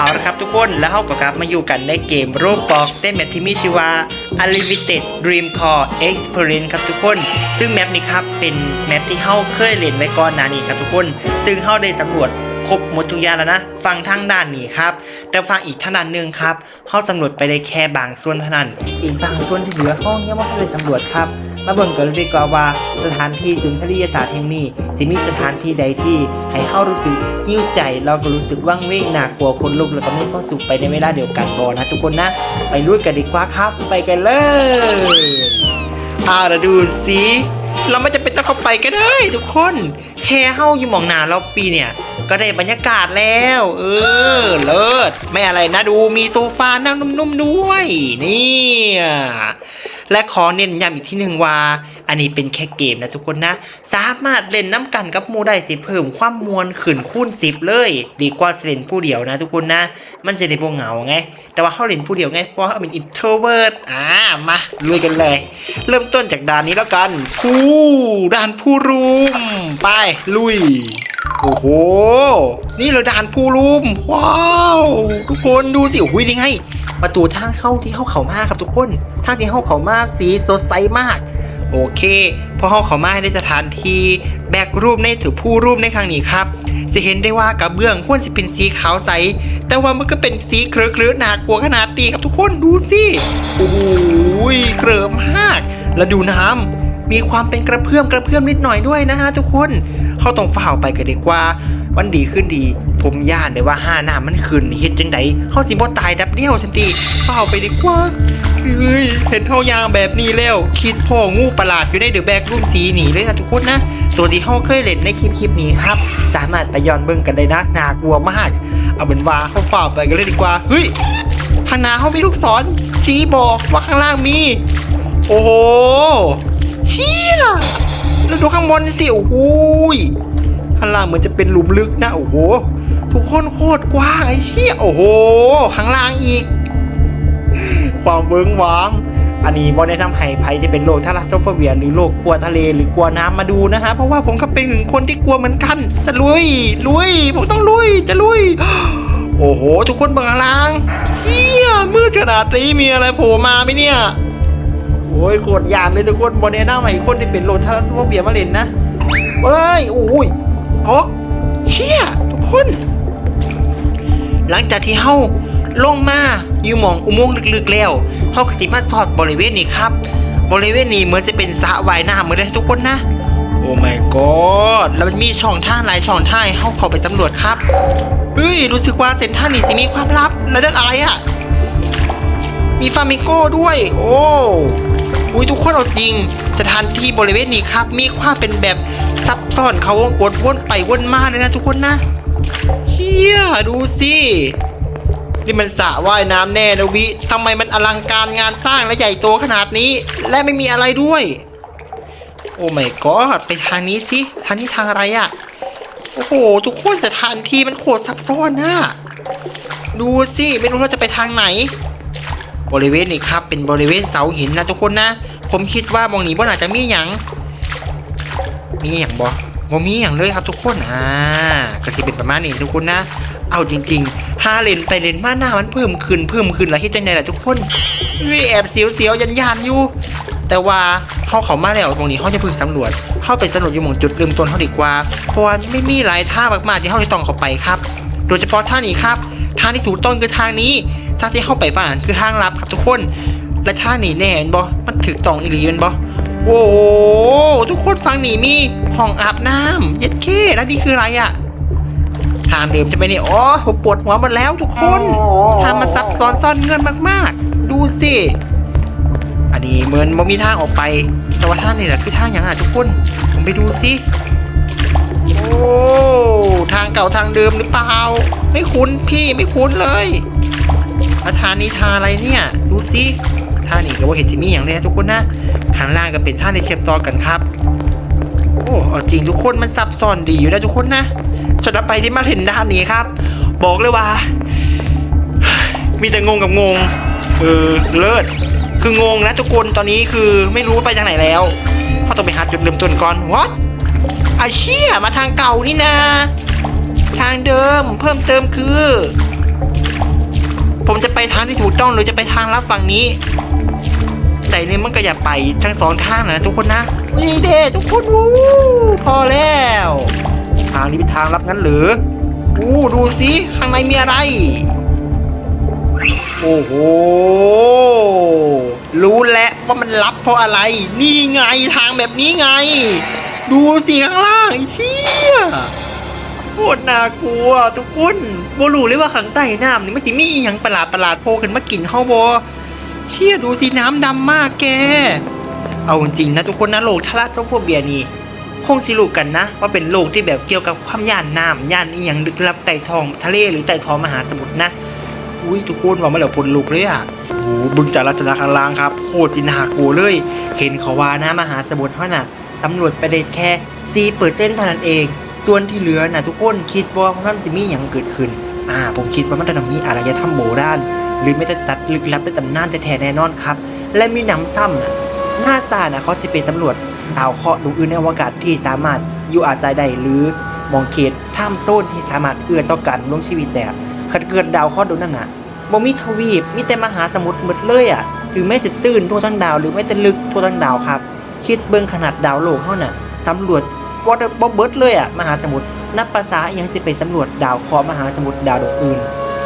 เอาละครับทุกคนแล้วเราก็กลับมาอยู่กันในเกมโรบล็อกได้แมปที่มีชื่อว่า Unlimited Dream Core Experience ครับทุกคน ซึ่งแมปนี้ครับเป็นแมปที่เราเคยเล่นไว้ก่อนหน้านี้ครับทุกคน ซึ่งเราได้สำรวจ ครบหมดทุกอย่างแล้วนะฟังทางด้านนี้ครับ แต่ฟังอีกทางด้านหนึ่งครับเราสำรวจไปได้แค่บางส่วนเท่านั้น อีกบางส่วนที่เหลือห้องยังไม่ได้สำรวจครับ มาเบิ่งกันเลยดีกว่าว่าสถานที่ศูนย์ทริยศาสตร์แห่งนี้จะมีสถานที่ใดที่ให้เฮารู้สึกยิ้วใจแล้วก็รู้สึกว่างเว้งน่ากลัวคนลุกแล้วก็ไมีควาสุขไปในเวลาเดียวกันบอนะทุกคนนะ ไปลุยกันดีกว่าครับ ไปกันเลยเอาละดูสิเราไม่จะเป็นต้องเข้าไปก็ได้ทุกคนแค่เฮาอยู่มองหนาเราปีเนี่ย ก็ได้บรรยากาศแล้ว เออ เลิศไม่อะไรนะดูมีโซฟานั่งนุ่มๆด้วย นี่ และขอเน้นย้ำอีกที่หนึ่งว่า อันนี้เป็นแค่เกมนะทุกคนนะ สามารถเล่นน้ำกันกับมูได้สิเพิ่มความมวลขึ้นคูณสิบเลย ดีกว่าเล่นผู้เดียวนะทุกคนนะ มันจะได้พวกเหงาไง แต่ว่าเขาเล่นผู้เดียวไง เพราะเขาเป็นอินโทรเวิร์ดอ่ามาลุยกันเลย เริ่มต้นจากด่านนี้แล้วกัน ผู้ด่านผู้รุม ไปลุยโอ้โห นี่เลยด่านผู้รุม ว้าว ทุกคนดูสิ โอ้ยังไง ประตูทางเข้าที่เข้าเขามากครับทุกคน ทางที่เข้าเขามากสีสดใสมาก โอเคพอเขาเขามาได้สถานที่แบกรูปในถือผู้รูปในครั้งนี้ครับจะเห็นได้ว่ากระเบื้องควรจะเป็นสีขาวใส แต่ว่ามันก็เป็นสีเครือเครือๆหนากลัวขนาดนี้ครับทุกคนดูสิโอ้โหเคลิมมาก แล้วดูน้ำมีความเป็นกระเพื่อมกระเพื่อมนิดหน่อยด้วยนะฮะทุกคนเขาต้องฝ่าไปกันดีกว่าวันดีขึ้นดี ผมย่านเลยว่าห้าหน้ามันขึ้นเฮ็ดจังไดเฮาสิบ่ตายดับเดียวทันทีเฝ่าไปดีกว่า เฮ้ยเห็นเฮายางแบบนี้แล้ว คิดพ่องูประหลาดอยู่ในเดอะแบกรุ่นสีหนีเลยนะทุกคนนะ ตัวที่เฮาเคยเล่นในคลิปคลิปนี้ครับ สามารถไปย้อนเบิ่งกันได้นะน่ากลัวมาก เอาเป็นว่าเฮาฝ่าไปกันเลยดีกว่า เฮ้ยข้างหน้าเฮามีลูกศรชี้บอกว่าข้างล่างมี โอ้โหเชี่ยแล้วดูข้างบนสิโอ้โหยข้างล่างเหมือนจะเป็นหลุมลึกนะ โอ้โห ทุกคนโคตรกว้างไอ้เชี่ยโอ้โห ข้างล่างอีก ความเวิ้งว้าง อันนี้บอได้ทำให้ภัยที่เป็นโรคทาราโซฟเบียหรือโรคกลัวทะเลหรือกลัวน้ำมาดูนะฮะเพราะว่าผมก็เป็นหนึ่งคนที่กลัวเหมือนกัน จะลุยลุยผมต้องลุยจะลุย โอ้โห ทุกคนบังข้างล่างเชี่ยมืดขนาดนี้มีอะไรโผล่มาไหมเนี่ยโอ้ยโคตรยานเลยทุกคนบอได้นำให้คนที่เป็นโรคทาราโซฟเบียมาเล่นนะเฮ้ยโอ้ยทอกเชี่ยทุกคน หลังจากที่เฮา ลงมาอยู่หมองอุโมงค์ลึกๆแล้วเฮากสิมาสอดบริเวณนี้ครับ บริเวณนี้เหมือนจะเป็นสระว่ายน้ำเหมือนเลยทุกคนนะ โอ้ my god แล้วมันมีช่องทางหลายช่องทางให้เฮาเข้าไปสำรวจครับเฮ้ยรู้สึกว่าเซนทรันนี่สิมีความลับแล้วนั่นอะไรอะมีฟามิโก้ด้วย โอ้อุ้ยทุกคนเอาจริง สถานที่บริเวณนี้ครับ มีความเป็นแบบซับซ้อนเขาวงกดวนไปวนมาเลยนะทุกคนนะเชี่ยดูสิ นี่มันสระว่ายน้ำแน่นะวิทำไมมันอลังการงานสร้างและใหญ่โตขนาดนี้ และไม่มีอะไรด้วย โอ้ไม่ก็ไปทางนี้สิทางนี้ทางอะไรอะ่ะ โอ้โห ทุกคนสถานที่มันโคตรซับซ้อนนะดูสิไม่รู้เราจะไปทางไหน บริเวณนี้ครับเป็นบริเวณเสาหินนะทุกคนนะ ผมคิดว่ามองหนีบ่น่าจจะมีหยังมีหยังบ่บ่มีหยังเลยครับทุกคนอ่าก็สิเป็นประมาณนี้ทุกคนนะ เอาจริงๆห้าเลนไปเลนมาหน้ามันเพิ่มขึ้นเพิ่มขึ้นแล้วเฮ็ดจังไดล่ะทุกคนเฮ้ยแอบเสียวๆยันๆอยู่ แต่ว่าเฮาเขามาแล้วตรงนี้เฮาจะพึ่งสำรวจเฮาไปสำรวจอยู่หมองจุดเริ่มต้นเฮาดีกว่า เพราะว่าไม่มีหลายท่ามากๆที่เฮาจะต้องเข้าไปครับ โดยเฉพาะท่านี้ครับทางที่ถูกต้องคือทางนี้ทางที่เข้าไปฝั่งนั้นคือทางลับครับทุกคน และท่านี้แน่เห็นบ่มันถึกต้องอีหลีเป็นบ่โอ้ทุกคนฟังนี่มีห้องอาบน้ำเย็ดเคแล้วนี่คืออะไรอะ ทางเดิมใช่ไหมเนี่ยอ๋อผมปวดหัวหมดแล้วทุกคนทางมันซับซ้อนซ่อนเงื่อนมาก ๆ ดูสิ อันนี้เหมือนมันมีทางออกไป แต่ว่าทางนี่แหละคือทางอย่างอะทุกคน ผมไปดูสิโอ้ทางเก่าทางเดิมหรือเปล่า ไม่คุ้นพี่ไม่คุ้นเลยแล้วทางนี้ทางอะไรเนี่ย ดูสิทางนี้ก็ว่าเห็นที่มีอย่างเลยนะทุกคนนะข้างล่างก็เป็นทางที่เทียบต่อกันครับ โอ้จริงทุกคนมันซับซ้อนดีอยู่นะทุกคนนะสำหรับไปที่มาเห็นด้านนี้ครับ บอกเลยว่า มีแต่งงกับงง เออเลิศคืองงนะทุกคนตอนนี้คือไม่รู้ว่าไปทางไหนแล้วเขาต้องไปหาจุดเริ่มต้นก่อน what ไอเชี่ยมาทางเก่านี่นะทางเดิมเพิ่มเติมคือ ผมจะไปทางที่ถูกต้องหรือจะไปทางลับฝั่งนี้ แต่นี่มันก็อย่าไปทั้งสองทางนะทุกคนนะ นี่เด้ทุกคนวู้พอแล้ว ทางนี้เป็นทางลับงั้นหรืออู้ดูสิข้างในมีอะไร โอ้โห รู้แล้วว่ามันลับเพราะอะไร นี่ไงทางแบบนี้ไง ดูสิข้างล่างไอ้เชี่ยโคตรน่ากลัวทุกคนโบรู้เลยว่าข้างใต้น้ำนี่มันสิมีอหย่างประหลาดประหลาดโผล่ขึ้นมากินเฮาบอเชี่ยดูสิน้ำดำมากแก เอาจริงนะทุกคนนะโรคทาราโซโฟเบียนี่คงสิรู้กันนะ ว่าเป็นโรคที่แบบเกี่ยวกับความย่านน้ำย่านอีหยังลึกลับใต้ท้องทะเลหรือใต้ท้องมหาสมุทรนะอุ้ยทุกคนว่ามาแล้วคนลุกเลยอะโอ้บึงจากลักษณะข้างล่างครับโคตรสินหากลัวเลย เห็นเขาว่านะมหาสมุทรเท่าน่ะตำรวจไปได้แค่4เปอร์เซ็นต์เท่านั้นเอง ส่วนที่เหลือนะทุกคนคิดว่ามันจะมีอย่างเกิดขึ้น อ่า ผมคิดว่ามันจะมีอารยธรรมโบราณหรือไม่แต่สัตว์ลึกลับในตำนานแท้แน่นอนครับ และมีหนำซ้ำ น่ะหน้าซาน่ะเขาจะไปสำรวจดาวเคราะห์ดวงอื่นในอวกาศที่สามารถอยู่อาศัยได้หรือมองเขตท่ามโซนที่สามารถเอื้อต่อการดำรงชีวิตแต่ถ้าเกิดดาวเคราะห์ดวงนั้นน่ะบ่มีทวีปมีแต่มหาสมุทรหมดเลยอะถึงแม้จะตื้นทั่วทั้งดาว หรือแม้แต่ลึกทั่วทั้งดาวครับ คิดเบิ่งขนาดดาวโลกเท่าน่ะสำรวจบ่ได้บ่เบิดเลยอะมหาสมุทรนับภาษายังสิไปสำรวจดาวเคราะห์มหาสมุทรดาวดวงอื่น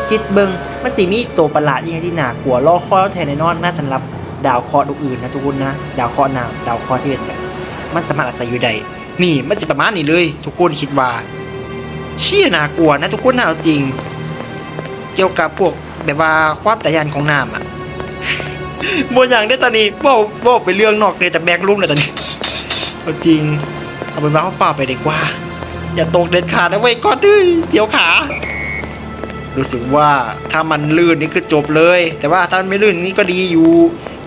คิดเบิ่งมันสิมีตัวประหลาดยังที่หนากลัวล่อคอยแทนแน่นอนน่าสำหรับ ดาวเคราะห์ดวงอื่นนะทุกคนนะ ดาวเคราะห์น้ำดาวเคราะห์ที่เป็นแบบมันสามารถอาศัยอยู่ใดนี่มันสิประมาณนี้เลย ทุกคนคิดว่า เชี่ยน่ากลัวนะทุกคนน่าเอาจริง เกี่ยวกับพวกแบบว่าความตะยานของน้ำอะบนอย่างได้ตอนนี้บอกบอกไปเรื่องนอกเลยแต่แบกลุ่มเลยตอนนี้เอาจริงเอาเป็นว่าเขาฝ่าไปดีกว่า อย่าตกเด็ดขาดนะเว้ยก้อนดื้ยเสียวขารู้สึกว่าถ้ามันลื่นนี่คือจบเลย แต่ว่าถ้ามันไม่ลื่นนี่ก็ดีอยู่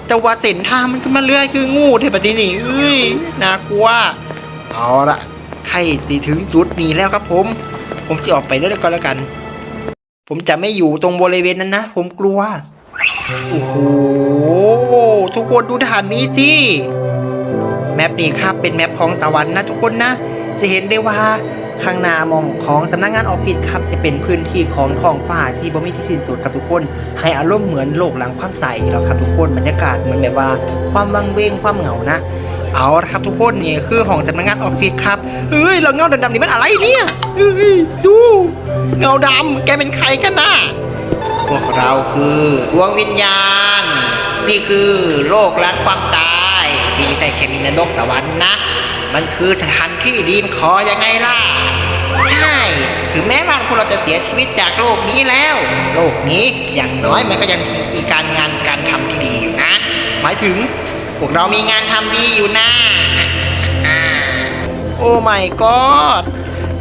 แต่ว่าเส้นทางมันขึ้นมาเรื่อยคืองูเทปฏินี่เอ้ยน่ากลัวเอาละใครสิถึงจุดนี้แล้วครับผม ผมสิออกไปเรื่อยก่อนแล้วกัน ผมจะไม่อยู่ตรงบริเวณนั้นนะ ผมกลัวโอ้โหทุกคนดูฐานนี้สิแมปนี้ครับเป็นแมปของสวรรค์นะทุกคนนะจะเห็นได้ว่า ข้างหน้ามองของสำนักงานออฟฟิศครับจะเป็นพื้นที่ของท้องฟ้าที่บ่มีที่สิ้นสุดครับทุกคน ให้อารมณ์เหมือนโลกหลังความตายอีกแล้วครับทุกคนบรรยากาศเหมือนแบบว่าความวังเวงความเหงานะเอาละครับทุกคนนี่คือห้องสำนักงานออฟฟิศครับเฮ้ยเราเงาดำๆนี่มันอะไรเนี่ยเฮ้ยดู เงาดำแกเป็นใครกันนะพวกเราคือดวงวิญญาณ นี่คือโลกหล้างความตายที่ไม่ใช่แค่มีนรกสวรรค์นะ มันคือสถานที่ดีมคอยังไงล่ะ ใช่ ถึงแม้ว่าพวกเราจะเสียชีวิตจากโลกนี้แล้ว โลกนี้อย่างน้อยมันก็ยังมีการงานการทำที่ดีอยู่นะ หมายถึงพวกเรามีงานทำดีอยู่นะ โอ้ไม่ก็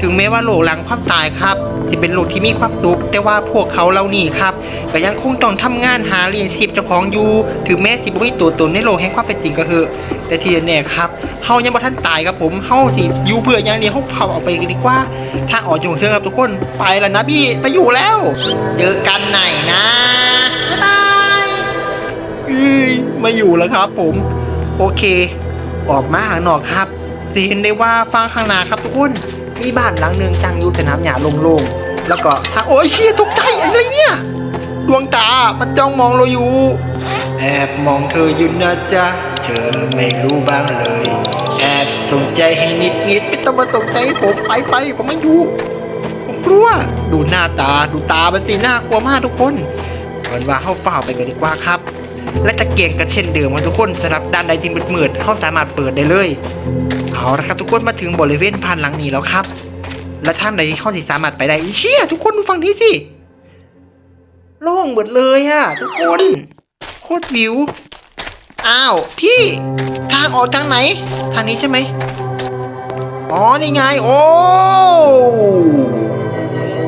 ถึงแม้ว่าโลกหลังความตายครับจะเป็นโลกที่มีความสุขแต่ว่าพวกเขาเหล่านี้ครับก็ยังคงต้องทำงานหาเลี้ยงชีพเจ้าของอยู่ถึงแม้สิบ่มีตัวตนในโลกแห่งความเป็นจริงก็คือแต่ที่แน่ครับเฮายังบ่ทันตายครับผมเฮาสิอยู่เพื่ออย่างเดียวเฮาเฝ้าเอาไปดีกว่าทาออกจากเชิงครับทุกคนไปแล้วนะพี่ไปอยู่แล้ว เจอกันไหนนะบ๊ายบายอ้ยมาอยู่แล้วครับ ผม โอเค ออกมาข้างนอกครับสิเห็นได้ว่าฟังข้างหน้าครับทุกคน มีบ้านหลังหนึ่งตั้งอยู่สนามหญ้าโล่งๆ แล้วก็ทางโอ้ยเชี่ยตกใจอะไรเนี่ย ดวงตา มันจ้องมองเราอยู่ แอบมองเธออยู่นะจ๊ะ เธอไม่รู้บ้างเลย แอบสนใจให้นิดนิดๆไม่ต้องมาสนใจผมไปไปผมไม่อยู่ ผมกลัว ดูหน้าตา ดูตามันสิน่ากลัวมากทุกคนเอาเป็นว่าเข้าฝ่าไปกันดีกว่าครับ และจะเก่งกันเช่นเดิมครับทุกคนสำหรับด้านใดที่มืดๆเข้าสามารถเปิดได้เลย เอาละครับทุกคนมาถึงบริเวณผ่านหลังนี้แล้วครับ และทางใดที่เขาสิสามารถไปได้อีเชี่ยทุกคนดูฝั่งนี้สิโล่งหมดเลยอะทุกคนโคตรวิวอ้าวพี่ทางออกทางไหน ทางนี้ใช่ไหมอ๋อนี่ไงโอ้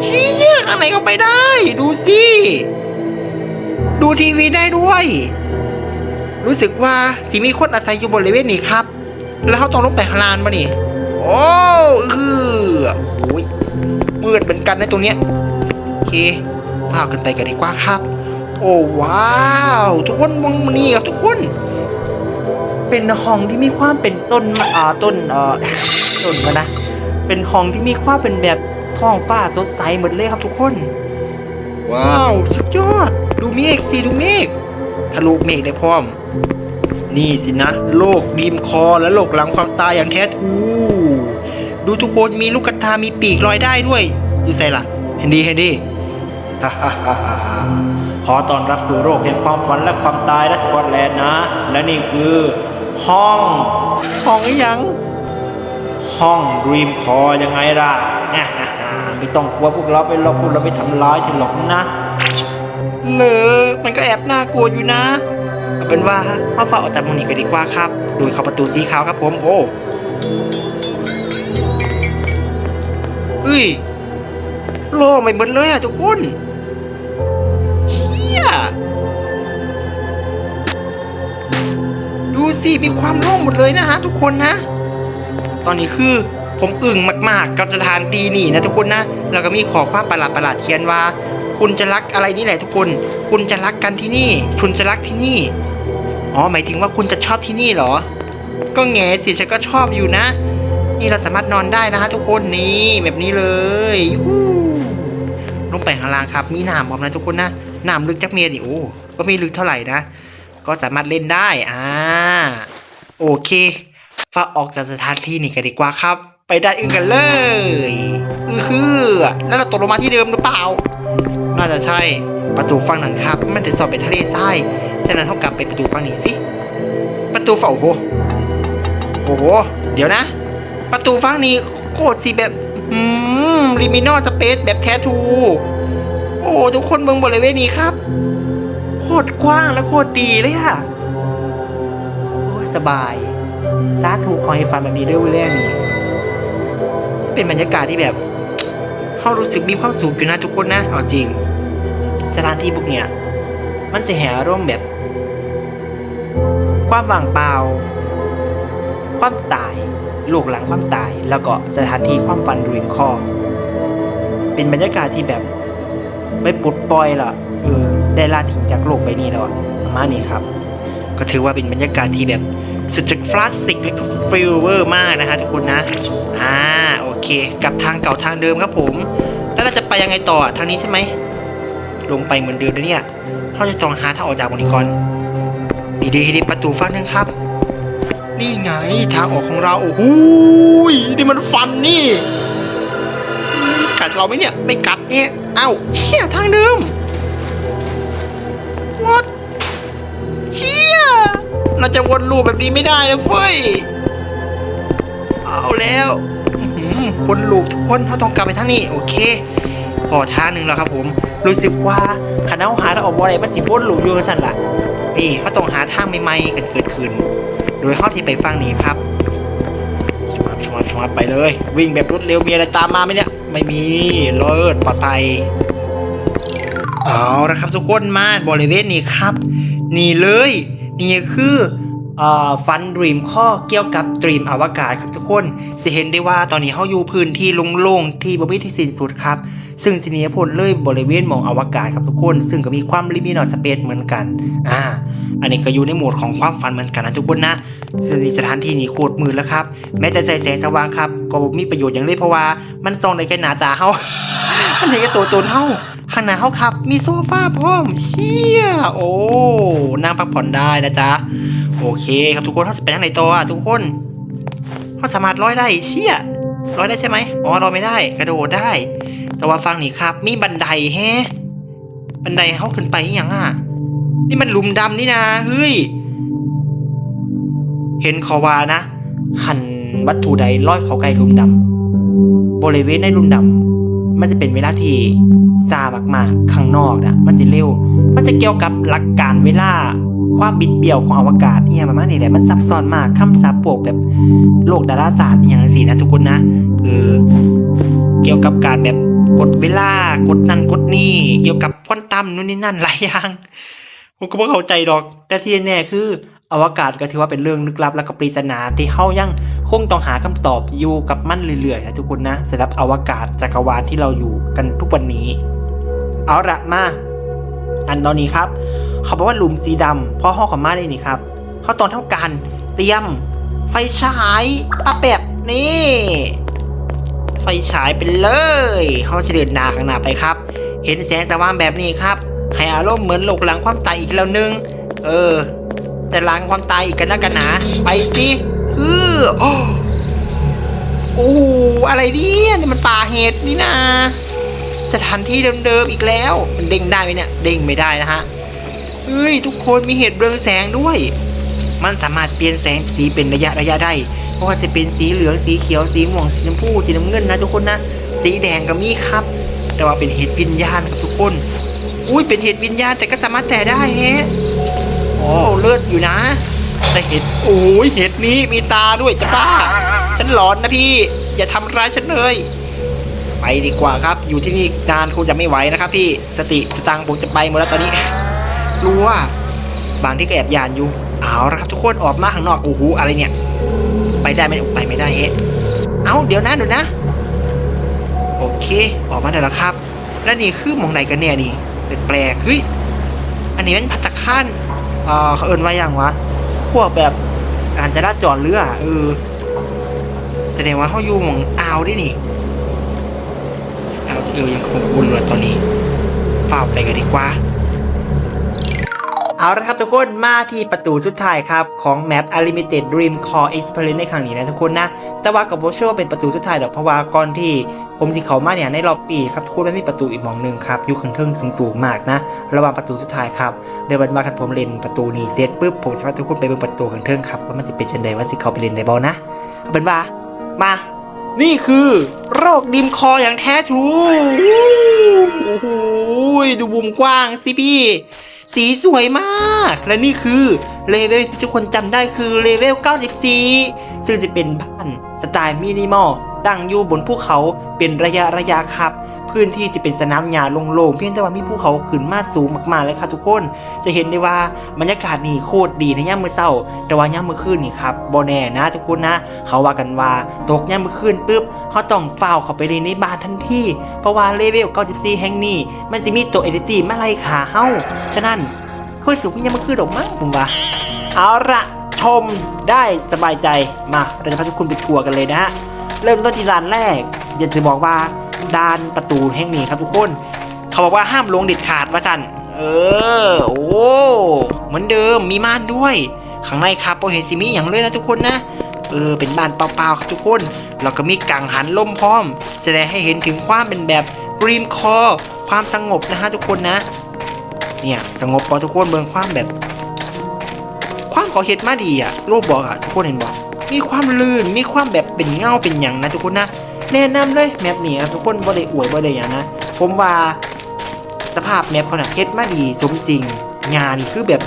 เชี่ยทางไหนก็ไปได้ ดูสิดูทีวีได้ด้วย รู้สึกว่าสิมีคนอาศัยอยู่บริเวณนี้ครับ แล้วเขาต้องลงไปข้างล่างมานี่ โอ้เออโอ้ยมืดเหมือนกันในะตรงเนี้ยโอเคพากันไปกันดีกว่าครับ โอ้ว้าว ทุกคนมองมานี่ครับทุกคน เป็นห้องที่มีความเป็นต้นมะอ่าต้นเอ่อต้นมานะ เป็นห้องที่มีความเป็นแบบท้องฟ้าสดใสหมดเลยครับทุกคน ว้าว สุดยอด ดูเมฆสิดูเมฆทะลุเมฆได้พร้อม นี่สินะโลกดีมคอและโลกหลังความตายอย่างแท้ทูดูทุกคนมีลูกกระตามีปีกลอยได้ด้วยอยู่ใส่ล่ะเห็นดีเห็นดีฮ่าฮ่าฮ่าฮ่าฮ่าขอต้อนรับสู่โลกแห่งความฝันและความตายและสกอตแลนด์นะ และนี่คือห้อง ห้องอยัง ห้องดีมคอยังไงล่ะฮ่าฮ่าไม่ต้องกลัวพวกเราไปหรอกพวกเราไปทำร้ายฉันหรอกนะเลอมันก็แอบน่ากลัวอยู่นะ เป็นว่าเอาฝาออกจากมุมนี้กันดีกว่าครับดูเข้าประตูสีขาวครับผมโอ้เฮ้ยโล่งไปหมดเลยอะทุกคนเฮียดูสิมีความโล่งหมดเลยนะฮะทุกคนนะ ตอนนี้คือผมอึ่งมากๆกับสถานที่นี่นะทุกคนนะแล้วก็มีขอความประหลาดประหลาดๆเขียนว่า คุณจะรักอะไรนี่แหละทุกคน คุณจะรักกันที่นี่ คุณจะรักที่นี่ อ๋อหมายถึงว่าคุณจะชอบที่นี่เหรอ ก็แง่สิฉันก็ชอบอยู่นะ นี่เราสามารถนอนได้นะฮะทุกคนนี่แบบนี้เลยยู้ลงไปข้างล่างครับ มีน้ำพร้อมนะทุกคนนะน้ำลึกจักเมียดิโอ้ก็ไม่ลึกเท่าไหร่นะ ก็สามารถเล่นได้อ่าโอเคฟ้าออกจากสถานที่นี่กันดีกว่าครับ ไปด้านอื่นกันเลยอือฮือแล้วเราตกลงมาที่เดิมหรือเปล่า น่าจะใช่ประตูฝั่งนั้นครับ มันจะสอบไปทะเลทราย ฉะนั้นต้องกลับไปประตูฝั่งนี้สิ ประตูฝั่งโอ้โห โอ้โห เดี๋ยวนะ ประตูฝั่งนี้โคตรสิแบบ อืมลิมินอลสเปซแบบแท้ทู โอ้ทุกคนเบิ่งบริเวณนี้ครับ โคตรกว้างและโคตรดีเลยอะโอ้สบายสาธุขอให้ฟันแบบนี้เรื่อยๆนี่เป็นบรรยากาศที่แบบเขารู้สึกมีความสุขอยู่นะทุกคนนะเอาจริง สถานที่พวกเนี้ยมันจะแห่อารมแบบ ความว่างเปล่า ความตาย โลกหลังความตาย แล้วก็สถานที่ความฟันรูนคอเป็นบรรยากาศที่แบบไปปลดปล่อยล่ะเออได้ลาทิ้งจากโลกใบนี้แล้วอะประมาณนี้ครับ ก็ถือว่าเป็นบรรยากาศที่แบบสุดจะคลาสสิกและก็ฟิลเวอร์มากนะฮะทุกคนนะ อ่าโอเคกลับทางเก่าทางเดิมครับผม แล้วเราจะไปยังไงต่อทางนี้ใช่ไหมลงไปเหมือนเดิมเลยเนี่ยเราจะต้องหาทางออกจากบริกร ดีดีดีประตูฝั่งนึงครับ นี่ไงทางออกของเราโอ้โหยนี่มันฟันนี่ กัดเราไหมเนี่ยไม่กัดเนี่ยเอ้าเชี่ยทางเดิม what เชี่ยเราจะวนลูปแบบนี้ไม่ได้นะเฟ้ยเอาแล้ววนลูปทุกคนเขาต้องกลับไปทางนี้โอเคพอทางหนึ่งแล้วครับผม รู้สึกว่าคณะหาทางออกบ่อะไรมันสิวนหลูอยู่สั่นล่ะ นี่เขาต้องหาทางใหม่ๆกันเกิดขึ้น โดยเขาที่ไปฟังนี้ครับชวับชวับชวับไปเลย วิ่งแบบรวดเร็วมีอะไรตามมาไหมเนี่ย ไม่มีเลิศปลอดภัยเอาละครับทุกคนมาบริเวณนี้ครับ นี่เลย นี่คือ ฟันดรีมข้อเกี่ยวกับดรีมอวกาศครับทุกคนจะเห็นได้ว่าตอนนี้เขาอยู่พื้นที่โล่งๆที่บริเวณที่สิ้นสุดครับ ซึ่งสินีผลเลยบริเวณมองอวกาศครับทุกคน ซึ่งก็มีความลิมิตนอสเปซเหมือนกันอ่าอันนี้ก็อยู่ในโหมดของความฝันเหมือนกันนะทุกคนนะซึ่งสถานที่นี้โคตรมืดแล้วครับ แม้จะใส่แสงสว่างครับ ก็มีประโยชน์อย่างเลยเพราะว่ามันส่องได้แค่หน้าตาเฮามันเห็นแค่ตัวตนเฮาข้างหน้าเฮาครับ มีโซฟาพร้อมเชี่ยโอ้นั่งพักผ่อนได้นะจ๊ะ โอเคครับทุกคนเขาจะไปทางไหนต่ออะทุกคนเขาสามารถลอยได้เชี่ยลอยได้ใช่ไหมอ๋อลอยไม่ได้ กระโดดได้ แต่ว่าฟังนี่ครับ มีบันไดแฮะบันไดเขาขึ้นไปอย่างอะนี่มันหลุมดำนี่นะเฮ้ยเห็นขวานะขันวัตถุใดลอยเขาใกล้หลุมดำบริเวณในหลุมดำมันจะเป็นเวลาที่ซามากๆข้างนอกนะมันจะเร็ว มันจะเกี่ยวกับหลักการเวลา ความบิดเบี้ยวของอวกาศเนี่ยประมาณนี้แหละมันซับซ้อนมากคำศัพท์พวกแบบโลกดาราศาสตร์อย่างสี่นะทุกคนนะเออเกี่ยวกับการแบบกดเวลากดนั่นกดนี่ เกี่ยวกับควอนตัมนู่นนี่นั่นหลายอย่างผมก็ไม่เข้าใจดอกแต่ที่แน่คืออวกาศก็ถือว่าเป็นเรื่องลึกลับและก็ปริศนาที่เฮายังคงต้องหาคำตอบอยู่กับมันเรื่อยๆนะทุกคนนะสำหรับอวกาศจักรวาลที่เราอยู่กันทุกวันนี้ เอาละมา อันตอนนี้ครับ เขาบอกว่าหลุมสีดำเพราะห้องของมาได้นี่ครับเขาตอนเท่ากันเตรียม ไฟฉายปะแบบนี่ ไฟฉายไปเลยเขาจะเดินหน้าข้างหน้าไปครับ เห็นแสงสว่างแบบนี้ครับให้อารมณ์เหมือนโลกหลังความตายอีกแล้วนึง เออ แต่หลังความตายอีกกันนะกันหนาไปสิคือโอ้โอ้อะไรเนี่ยนี่มันป่าเห็ดนี่นา สถานที่เดิมๆอีกแล้ว มันเด้งได้ไหมเนี่ยเด้งไม่ได้นะฮะเฮ้ยทุกคนมีเห็ดเรืองแสงด้วย มันสามารถเปลี่ยนแสงสีเป็นระยะระยะได้เพราะว่าจะเป็นสีเหลืองสีเขียวสีม่วงสีชมพูสีน้ำเงินนะทุกคนนะสีแดงก็มีครับ แต่ว่าเป็นเห็ดวิญญาณครับทุกคน อุ้ยเป็นเห็ดวิญญาณแต่ก็สามารถแต่ได้แฮะโอ้เลือดอยู่นะแต่เห็ดโอ้ยเห็ดนี้มีตาด้วยจะบ้าฉันหลอนนะพี่ อย่าทำร้ายฉันเลย ไปดีกว่าครับ อยู่ที่นี่นานคงจะไม่ไหวนะครับ พี่สติสตังผมจะไปหมดแล้วตอนนี้ รู้ว่าบางที่ก็แอบยานอยู่เอาละครับทุกคนออกมาข้างนอกโอ้โหอะไรเนี่ย ไปได้ไหมไปไม่ได้เฮ้เอาเดี๋ยวนะเดี๋ยวนะ โอเค ออกมาได้แล้วครับ แล้วนี่คือหมองไหนกันเนี่ยนี่แปลกๆเฮ้ยอันนี้เป็นพัตตาคารเอ่อเขาเอินว่าอย่างวะพวกแบบการจะราจรเรือเออแสดงว่าเขาอยู่หมองอ่าวดินี่ อ่าวเออยังคงอุ่นเลยตอนนี้เฝ้าไปกันดีกว่า เอาละครับทุกคนมาที่ประตูสุดท้ายครับ ของแมป Unlimited Dream Core Experience ในครั้งนี้นะทุกคนนะ แต่ว่ากับผมเชื่อว่าเป็นประตูสุดท้ายดอกเพราะว่าก่อนที่ผมสิเขามาเนี่ยในรอบปีครับทุกคนมันมีประตูอีกมองหนึ่งครับอยู่ข้างเทิงสูงสูงๆมากนะ ระหว่างประตูสุดท้ายครับเดี๋ยววันมาคันผมเล่นประตูนี้เสร็จปุ๊บผมจะพาทุกคนไปเบิ่งประตูข้างเทิงครับว่ามันจะเป็นจังไดว่าสิเขาไปเล่นได้บ่นะเอาเป็นว่ามา นี่คือโรคดิมคออย่างแท้ทรูโอ้โหดูบุมกว้างสิพี่ สีสวยมาก และนี่คือเลเวลที่ทุกคนจำได้คือเลเวล 94 ซึ่งจะเป็นบ้านสไตล์มินิมอล ตั้งอยู่บนภูเขาเป็นระยะระยะครับ พื้นที่จะเป็นสนามหญ้าโล่งๆเพียงแต่ว่ามีภูเขาขึ้นมาสูงมากๆเลยครับทุกคน จะเห็นได้ว่าบรรยากาศนี่โคตรดีในย่ามมือเช้า แต่ว่าย่ามมือคืนนี่ครับบ่แน่นะทุกคนนะ เขาว่ากันว่าตกย่ามมือคืนปุ๊บเขาต้องฝ้าเขาไปเลยในบ้านทันทีเพราะว่าเลเวล 94 แห่งนี้ มันจะมีตัวเอเดตี้มาไล่ขาเฮาฉะนั้นค่อยสูงย่ามมือคืนดอกมั้งผมว่าเอาละชมได้สบายใจมาเราจะพาทุกคนไปทัวร์กันเลยนะฮะ เริ่มต้นที่ร้านแรกอยากจะบอกว่าด้านประตูแห่งนี้ครับทุกคน เขาบอกว่าห้ามลงเด็ดขาดว่าสั่นเออ โอ้เหมือนเดิมมีม่านด้วย ข้างในครับโอเห็นสิมีอย่างเลยนะทุกคนนะ เออ เป็นบ้านเปล่าๆครับทุกคนแล้วก็มีกังหันลมพร้อม แสดงให้เห็นถึงความเป็นแบบรีมคอ ความสงบนะฮะทุกคนนะ เนี่ยสงบพอทุกคนเบิ่งความแบบ ความขอเฮ็ดมาดีอะรูปบอกอะทุกคนเห็นบอกมีความลื่น มีความแบบ เป็นเงาเป็นอย่างนะทุกคนนะ แนะนำเลยแมปนี้ครับทุกคนบ่ได้อวยบ่ได้อย่างนะ ผมว่าสภาพแมปเขาน่ะเฮ็ดมาดีสมจริงงานนี่คือแบบ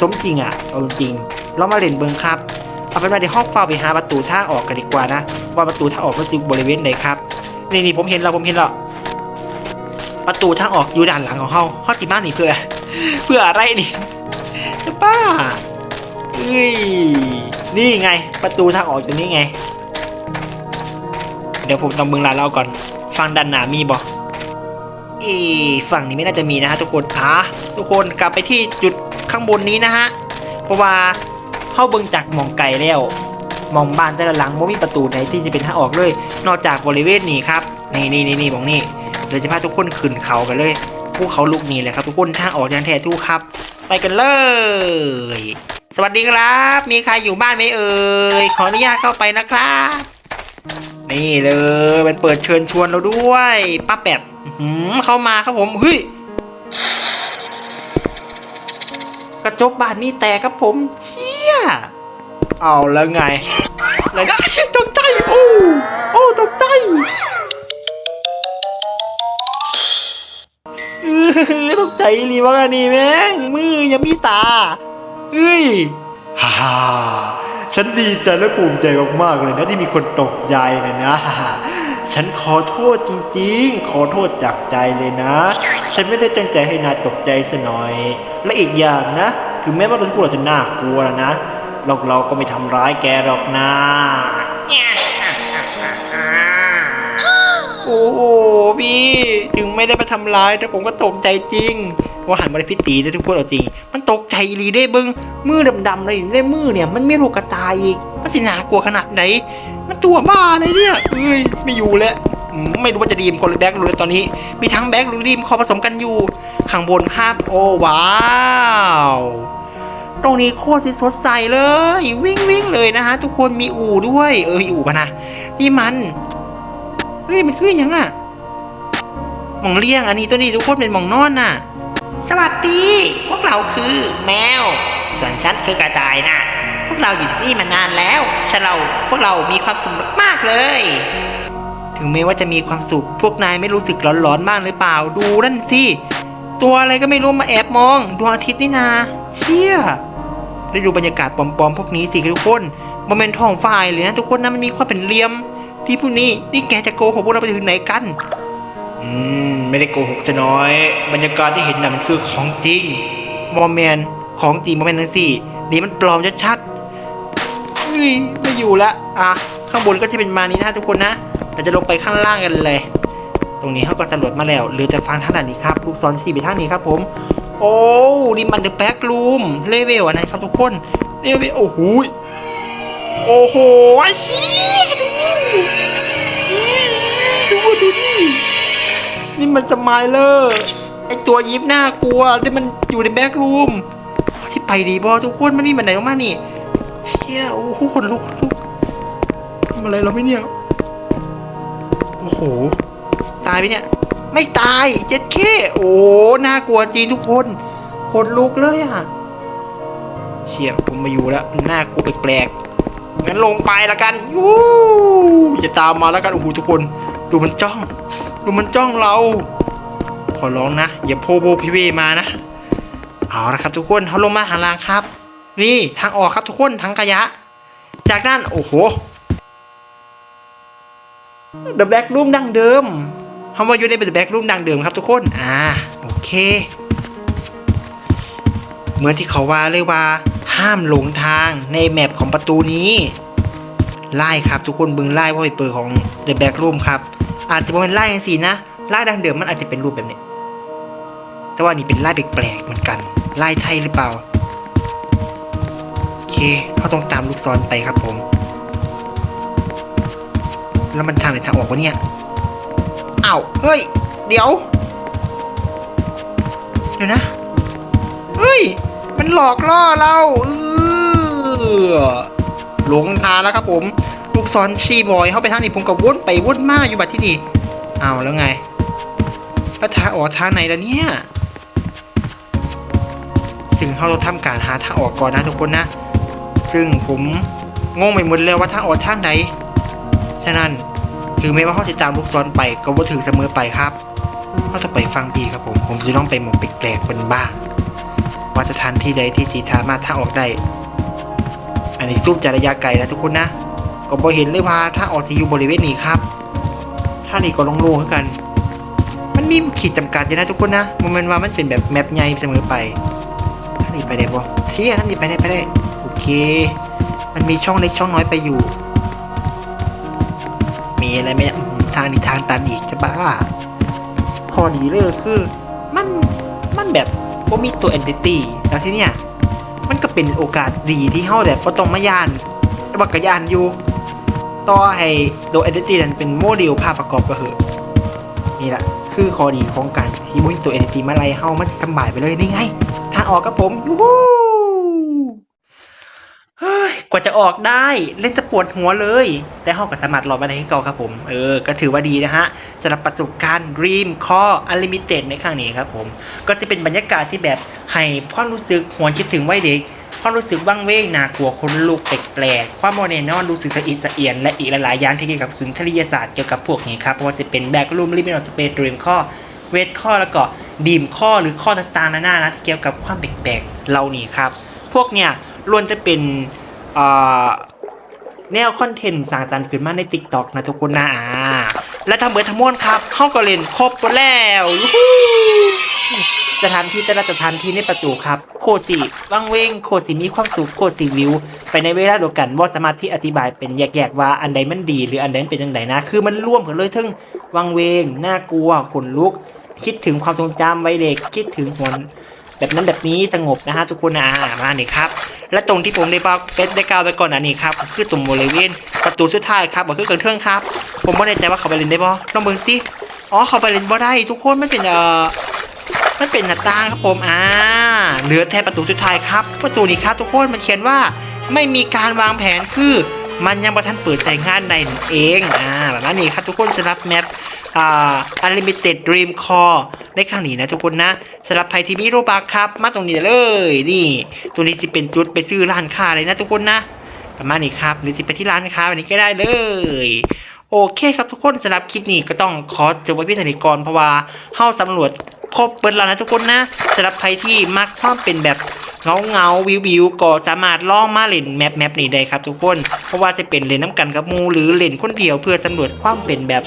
สมจริงอะเอาจริงเรามาเล่นเบิงครับเอาเป็นว่าเดี๋ยวห้องเฝ้าไปหาประตูท่าออกกันดีกว่านะ ว่าประตูท่าออกมันอยู่บริเวณไหนครับนี่นี่ผมเห็นแล้วผมเห็นแล้วประตูท่าออกอยู่ด้านหลังของเฮาเฮาสิมานนี่เพื่อ เพื่ออะไรนี่จะป้าเอ้ยนี่ไงประตูทางออกจากนี้ไง เดี๋ยวผมต้องเบิ่งร้านเราก่อน ฟังด้านหนามีบ่อีฝั่งนี้ไม่น่าจะมีนะฮะทุกคนอะทุกคนกลับไปที่จุดข้างบนนี้นะฮะ เพราะว่าเข้าเบิ่งจากหมองไก่แล้วหมองบ้านแต่ละหลังไม่มีประตูไหนที่จะเป็นทางออกเลย นอกจากบริเวณนี้ครับ นี่นี่นี่นี่มองนี่เดี๋ยวจะพาทุกคนขึ้นเขากันเลยภูเขาลูกนี้แหละครับ ทุกคนทางออกอย่างแท้ทุกครับ ไปกันเลย สวัสดีครับ มีใครอยู่บ้านไหมเอ่ย ขออนุญาตเข้าไปนะครับ นี่เลยมันเปิดเชิญชวนเราด้วยป้าแปบอื้อหือเข้ามาครับผมเฮ้ยกระจกบานนี่แตกครับผมเชี่ยเอาแล้วไงแล้วตกใจโอ้โอ้ตกใจเออตกใจรีว่ากันนี่แม่งมือยังมีตาเอ้ย ฮ่าฮ่าฉันดีใจและภูมิใจมากๆเลยนะที่มีคนตกใจเนะนะ ฉันขอโทษจริงๆ ขอโทษจากใจเลยนะ ฉันไม่ได้ตั้งใจให้นายตกใจซะหน่อย และอีกอย่างนะถึงแม้ว่าเราพวกเราจะน่ากลัวนะเราเราก็ไม่ทำร้ายแกหรอกนะโอ้โหพี่ ถึงไม่ได้มาทำร้ายแต่ผมก็ตกใจจริง ว่าหันมาได้พี่ตีได้ทุกคนเอาจริง มันตกใจอีหลีได้เบิ้งมือดำๆเลยในมือเนี่ย มันไม่รู้กระตายอีก มันสินากลัวขนาดไหน มันตัวบ้าเลยเนี่ยเอ้ยไม่อยู่แล้วไม่รู้ว่าจะดีมคนหรือแบ็กรูเลยตอนนี้ มีทั้งแบ็กหรือดีมคอผสมกันอยู่ข้างบนครับโอ้ว้าวตรงนี้โคตรสดใสเลย วิ่งวิ่งเลยนะฮะ ทุกคนมีอู่ด้วย เออมีอู่ปะนะนี่มันเฮ้ยมันคืออย่างอะหมองเลี้ยงอันนี้ตัวนี้ทุกคนเป็นหมองนอนน่ะ สวัสดี พวกเราคือแมว ส่วนฉันคือกระต่ายนะพวกเราอยู่ที่นี่มานานแล้วฉันเราพวกเรามีความสุขมากๆเลย ถึงแม้ว่าจะมีความสุข พวกนายไม่รู้สึกร้อนๆบ้างหรือเปล่า ดูนั่นสิ ตัวอะไรก็ไม่รู้มาแอบมองดวงอาทิตย์นี่นา เชี่ย ได้ดูบรรยากาศปลอมๆพวกนี้สิทุกคนโมเมนท้องฟ้าเลยนะทุกคนนะมันมีความเป็นเหลี่ยม ที่พวกนี้นี่แกจะโกหกพวกเราไปถึงไหนกัน มไม่ได้โกหกจะน้อย บรรยากาศที่เห็นน่ะมันคือของจริงโมเมนของจริงโมเมนทั้งสี่นี่มันปลอมชัดๆเฮ้ยไม่อยู่ละอะข้างบนก็จะเป็นมานี้นะทุกคนนะเราจะลงไปข้างล่างกันเลย ตรงนี้เขาก็สำรวจมาแล้วเหรือจะฟังทางด้านนี้ครับลูกศรชี้ไปทางนี้ครับผม โอ้นี่มันเดอะแบ็กรูมเลเวลอะไรครับทุกคนเลเวลโอ้โหโอ้โหชี้ มันสมายเลอร์ไอตัวยิบน่ากลัวนี่มันอยู่ในแบ็กรูมที่ไปดีบอทุกคนมันมีบันไดออกมานี่เชี่ยโอ้โหคนลุกคนลุกทำอะไรเราไม่เนี่ยโอ้โหตายไปเนี่ย ไม่ตายเจ็ดเคโอ้น่ากลัวจริงทุกคนขนลุกเลยอะเชี่ยผมมาอยู่แล้วนน่ากลัวแปลกๆงั้นลงไปละกันยูจะตามมาแล้วกันโอ้โหทุกคน ดูมันจ้อง ดูมันจ้องเรา ขอร้องนะ อย่าโพโบพิเวมานะ เอาละครับทุกคนเขาลงมาหาลางครับ นี่ทางออกครับทุกคนทางขยะ จากนั้นโอ้โห The Black Room ดังเดิมคำว่าอยู่ใน The Black Room ดังเดิมครับทุกคน อ่า โอเค เหมือนที่เขาว่าเลยว่า ห้ามหลงทางในแมปของประตูนี้ไล่ครับทุกคนบึงไล่ว่าไปเปิดของ The Black Room ครับ อาจจะเป็นไล่ยังสีนะไล่ดังเดิมมันอาจจะเป็นรูปแบบนี้ แต่ว่านี่เป็นไล่แปลกๆเหมือนกันไล่ไทยหรือเปล่าโอเคเขาต้องตามลูกศรไปครับผม แล้วมันทางไหนทางออกวะเนี่ยอ้าวเฮ้ย เดี๋ยว เดี๋ยวนะ เฮ้ย มันหลอกล่อเราเออหลงทางแล้วครับผม ลูกศรชีบอยเข้าไปทางนี้ผมกับวนไปวนมาอยู่บัดที่นี่อ้าแล้วไงแล้วทางออกทางไหนล่ะเนี่ยซึ่งเขาต้องทำการหาทางออกก่อนนะทุกคนนะ ซึ่งผมงงไปหมดเลยว่าทางออกทางไหนฉะนั้นถึงแม้ว่าเขาจะตามลูกศรไปก็ว่าถึงเสมอไปครับเขาจะไปฟังพีครับผม ผมจะต้องไปมองแปลกๆเป็นบ้างว่าสถานที่ใดที่สีทามารถถ้าออกได้ อันนี้ซูมจากระยะไกลนะทุกคนนะ ก็บอเห็นเลยว่าถ้าออกสีอยู่บริเวณนี้ครับถ้านี่ก็ลงโล่งกัน มันมีขีดจำกัดอยู่นะทุกคนนะโมเมนว่ามันเป็นแบบแมปใหญ่เสมอไปท่านนี้ไปได้ปะเที่ยท่านนี้ไปได้ไปได้โอเค มันมีช่องเล็กช่องน้อยไปอยู่ มีอะไรไหมทางนี้ทางตันอีกจะบ้าข้อดีเลยคือมันมันแบบว่ามีตัว entity แล้วที่เนี่ยมันก็เป็นโอกาสดีที่เฮาแบบบ่ต้องมายานแต่ว่ากระยานอยู่ ต่อให้ตัว entity นั้นเป็นโมเดลภาพประกอบก็เหอะนี่แหละคือข้อดีของการที่มุ้ยตัว entity มาไล่เฮามันสบายไปเลยนี่ไงทางออกกับผมยูฮูกว่าจะออกได้เล่นจะปวดหัวเลย แต่ห้องก็สามารถรอมาได้ที่เก่าครับผม เออ ก็ถือว่าดีนะฮะสำหรับประสบการณ์ Dream Core Unlimited ในครั้งนี้ครับผม ก็จะเป็นบรรยากาศที่แบบให้ความรู้สึกหวนคิดถึงวัยเด็ก ความรู้สึกบ้างเว้งน่ากลัวคนลุกแปลกๆความโมเนนอนรู้สึกสะอิดสะเอียนและอีกหลายๆอย่างที่เกี่ยวกับสุนทรียศาสตร์เกี่ยวกับพวกนี้ครับเพราะว่าจะเป็นแบกรูมลิมิตอสเปซดรีมข้อเวทข้อแล้วก็ดีมข้อหรือข้อต่างๆนานานะที่เกี่ยวกับความแปลกๆเหล่านี้ครับ พวกเนี่ยล้วนจะเป็นแนวคอนเทนต์สร้างสรรค์ขึ้นมาใน t ิ k t o k นะทุกคนนะอ่าและทั้งเบิดทั้งมวลครับเข้าก็เล่นครบแล้วยูฮู สถานที่แต่ละสถานที่ในประตูครับ โคสิว่างเวงโคสิมีความสุขโคสิวิว ไปในเวลาเดียวกันว่าสามารถที่อธิบายเป็นแยกๆว่าอันใดมันดี หรืออันใดมันเป็นยังไงนะ คือมันร่วมกันเลยทั้งวังเวงน่ากลัวขนลุก คิดถึงความทรงจำวัยเด็กคิดถึงหวนแบบนั้นแบบนี้สงบนะฮะทุกคนอ่ามานี่ครับและตรงที่ผมได้บอกเป็นได้กล่าวไปก่อนอันนี้ครับคือตรงบริเวณประตูสุดท้ายครับก็คือเกินเครื่องครับ ผมไม่แน่ใจว่าเขาไปเล่นได้บ่ลองเบิ่งสิอ๋อเขาไปเล่นบ่ได้ ทุกคนไมันเป็นเอ่อ มันเป็นหน้าต่างครับผมอ่าเหลือแค่ประตูสุดท้ายครับ ประตูนี้ครับทุกคนมันเขียนว่าไม่มีการวางแผนคือมันยังบ่ทันเปิดแต่งงานใดนั่นเองอ่าแบบนี้ครับทุกคนสำหรับแมปอ่า Unlimited Dream Core ในครั้งนี้นะทุกคนนะสำหรับใครที่มีรูปบักครับ มาตรงนี้เลยนี่ตัวนี้จะเป็นจุดไปซื้อร้านค้าเลยนะทุกคนนะประมาณนี้ครับหรือสิไปที่ร้านค้าแบบนี้ก็ได้เลยโอเคครับทุกคนสำหรับคลิปนี้ก็ต้องขอจบไว้เพียงเท่านี้ก่อนเพราะว่าเข้าสำรวจ ครบเปิดแล้วนะทุกคนนะสำหรับใครที่มักความเป็นแบบ เงาเงาวิววิวก็สามารถล่องมาเล่นแมปแมปนี้ได้ครับทุกคน เพราะว่าจะเป็นเล่นน้ำกันกับมูหรือเล่นคนเดียวเพื่อสำรวจความเป็นแบบ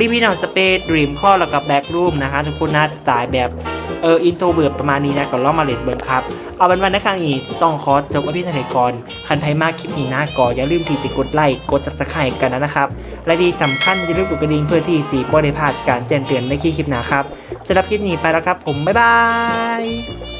ลิมินอลสเปซดรีมข้อแล้วกับแบ็กรูมนะคะทุกคนนะสไตล์แบบเอออินโทรเบิร์ดประมาณนี้นะก็ล่องมาเล่นเบิร์ครับ เอาเป็นวันในครั้งนี้ต้องขอจบไว้เพี่ทนก่อนคันไทยมากคลิปนี้นะก็อย่าลืมที่สิกดไลค์กด subscribe กันนะครับและที่สำคัญอย่าลืมกดกระดิ่งเพื่อที่สีบ่ได้พลาดการแจ้งเตือนในคลิปหน้าครับสำหรับคลิปนี้ไปแล้วครับผมบ๊ายบาย